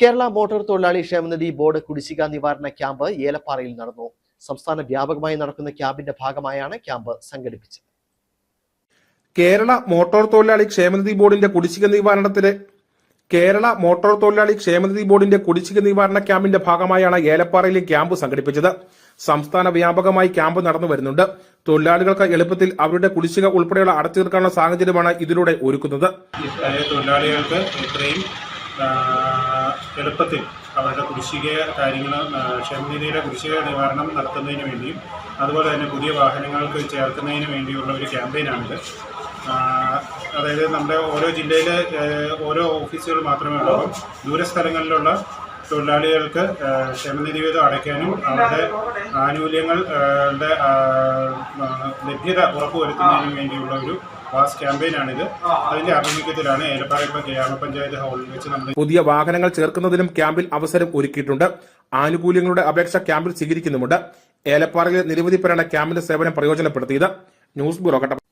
Kerala motor തൊഴിലാളി ക്ഷേമനിധി board കുടിശ്ശിക നിവാരണ ക്യാമ്പ് ഏലപ്പാറയിൽ നടന്നു. സംസ്ഥാന വ്യാപകമായി നടക്കുന്ന ക്യാമ്പിന്റെ ഭാഗമായാണ് ക്യാമ്പ് സംഘടിപ്പിച്ചത്. കേരള മോട്ടോർ തൊഴിലാളി ക്ഷേമനിധി ബോർഡിന്റെ കുടിശ്ശിക നിവാരണത്തിലെ കേരള മോട്ടോർ തൊഴിലാളി ക്ഷേമനിധി ബോർഡിന്റെ കുടിശ്ശിക നിവാരണ ക്യാമ്പിന്റെ ഭാഗമായാണ് ഏലപ്പാറയിലെ ക്യാമ്പ് സംഘടിപ്പിച്ചത്. സംസ്ഥാന വ്യാപകമായി ക്യാമ്പ് നടന്നു വരുന്നുണ്ട്. തൊഴിലാളികൾക്ക് എളുപ്പത്തിൽ അവരുടെ കുടിശ്ശിക ഉൾപ്പെടെയുള്ള അടച്ചു തീർക്കാനുള്ള സാഹചര്യമാണ് ഇതിലൂടെ ഒരുക്കുന്നത്. തൊഴിലാളികൾക്ക് എത്രയും ആ, എളുപ്പത്തിൽ അവരുടെ കുടിശ്ശിക കാര്യങ്ങൾ ക്ഷേമനിധിയുടെ കുടിശ്ശിക നിവാരണം നടത്തുന്നതിന് വേണ്ടിയും അതുപോലെ തന്നെ പുതിയ വാഹനങ്ങൾക്ക് ചേർക്കുന്നതിന് വേണ്ടിയുള്ള ഒരു ക്യാമ്പയിനാണിത്. അതായത് നമ്മുടെ ഓരോ ജില്ലയിലെ ഓരോ ഓഫീസുകൾ മാത്രമേ ഉള്ളൂ. ദൂര ദൂരസ്ഥലങ്ങളിലുള്ള തൊഴിലാളികൾക്ക് ക്ഷേമനിധി വീതം അടയ്ക്കാനും അവരുടെ ആനുകൂല്യങ്ങളുടെ ലഭ്യത ഉറപ്പുവരുത്തുന്നതിനും വേണ്ടിയുള്ള ഒരു വാസ് ക്യാമ്പയിനാണിത്. അതിന്റെ ആഭിമുഖ്യത്തിലാണ് ഏലപ്പാറ ഇപ്പം ഗ്രാമപഞ്ചായത്ത് ഹാളിൽ വെച്ച് നമ്മൾ പുതിയ വാഹനങ്ങൾ ചേർക്കുന്നതിനും ക്യാമ്പിൽ അവസരം ഒരുക്കിയിട്ടുണ്ട്. ആനുകൂല്യങ്ങളുടെ അപേക്ഷ ക്യാമ്പിൽ സ്വീകരിക്കുന്നുമുണ്ട്. ഏലപ്പാറയിലെ നിരവധി പേരാണ് ക്യാമ്പിന്റെ സേവനം പ്രയോജനപ്പെടുത്തിയത്. News bureau Kattappana.